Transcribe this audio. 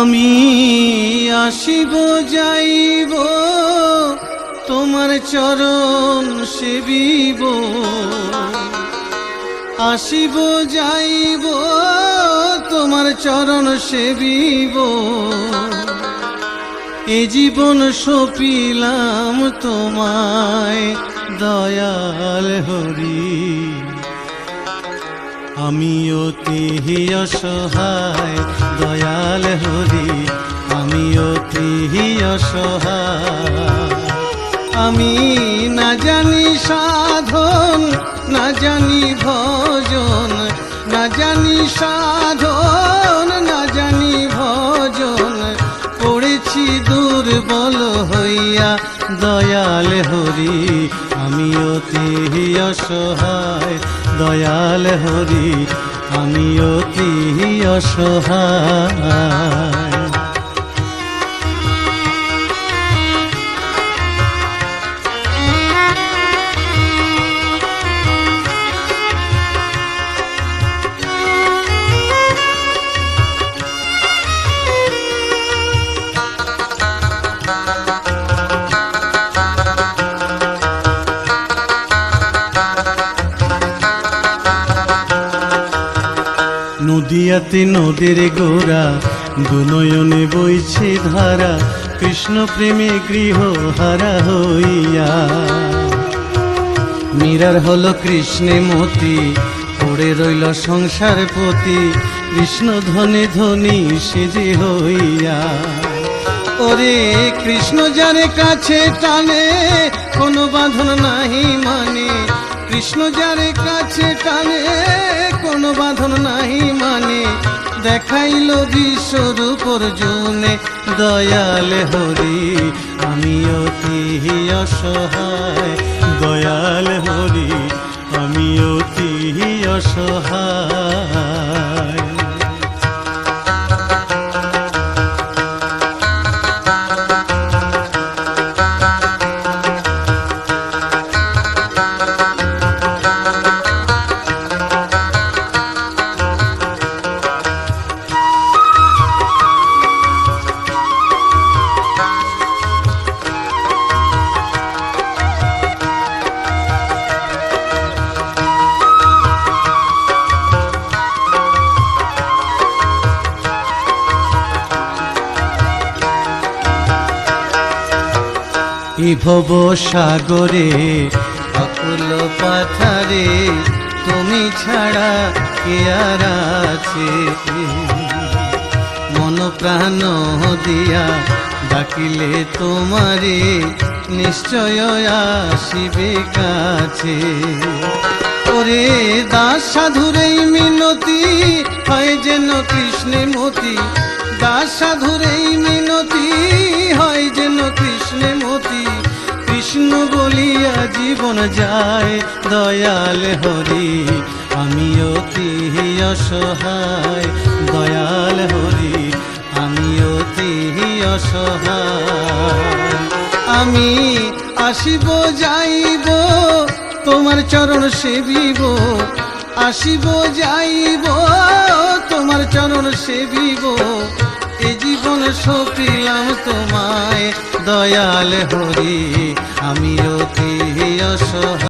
আমি আসিব, যাইব, তোমার চরণ সেবিব। আসিব, যাইব, তোমার চরণ সেবিব। এ জীবন সপিলাম তোমায়, দয়াল হরি। আমি অতি অসহায়, দয়াল হরি। আমি অতি অসহায়। আমি না জানি সাধন, না জানি ভজন, না জানি সাধন। হইয়া দয়াল হরি আমি অতি অসহায় দয়াল হরি আমি অতি অসহায় নদিয়াতে নদীর গোড়া, দুনয়নে বইছে ধারা কৃষ্ণ প্রেমে গৃহ হারা হইয়া। মীরার হলো কৃষ্ণে মতি, পড়ে রইল সংসার পতি, কৃষ্ণ ধনে ধনী সেজে হইয়া। ওরে কৃষ্ণ যারে কাছে টানে, কোনো বাঁধন নাহি মানে। কৃষ্ণ যারে কাছে টানে, কোনো বাঁধন নাহি দেখাইল বিশ্বরূপ অর্জুনে দয়াল হরি আমি অতি অসহায়। দয়াল হরি আমি অতি অসহায়। ই ভব সাগরে, অকুল পাথারে, তুমি ছাড়া কে আর আছে? মন প্রাণ দিয়া ডাকিলে তোমারে, নিশ্চয় আসিবে কাছে। ওরে দাস সাধুরেই মিনতি, হয় যেন কৃষ্ণে মতি দাস সাধুরেই মিনতি হয় যেন কৃষ্ণে মতি। কৃষ্ণ বলিয়া জীবন যায়, দয়াল হরি আমি অতি অসহায়? দয়াল হরি আমি অতি অসহায়? আমি আসিব, যাইব, তোমার চরণ সেবিব। আসিব, যাইব, তোমার চরণ সেবিব। জীবন সপিলাম তোমায় দয়াল হরি আমি অতি অসহায়